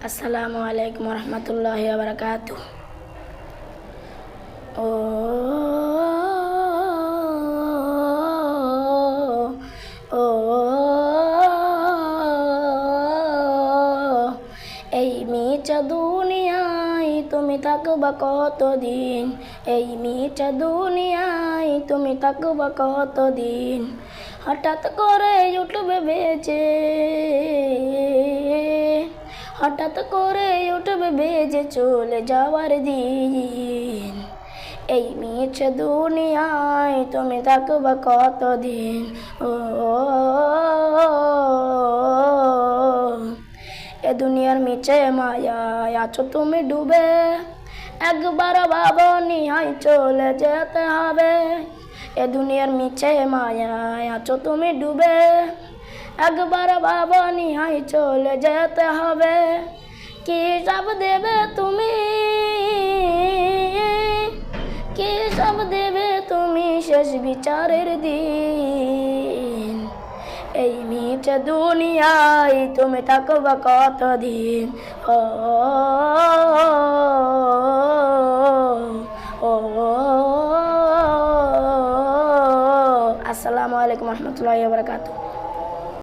আসসালামু আলাইকুম রহমতুল্লাহ বারকাত ও এই মিচা দুনিয়ায় তুমি থাকবা কতদিন এই মিচা দুনিয়ায় তুমি থাকবা কতদিন হঠাৎ করে উঠবে হঠাৎ করে উঠবে বেজে চলে যাওয়ার দিন। এই মিছে দুনিয়ায় তুমি থাকবা কতদিন? ও, এ দুনিয়ার মিছে মায়ায় আছো তুমি ডুবে। একবার ভাবনি হাই চলে যেতে হবে। এ দুনিয়ার মিছে মায়ায় আছো তুমি ডুবে। একবার ভাবনি হাই চলে যেতে হবে কি সব দেবে তুমি কি সব দেবে তুমি শেষ বিচারের দিন এই মিছে দুনিয়ায় তুমি থাকবা কতদিন ও আসসালামু আলাইকুম রহমতুল্লাহ বারকাতুহ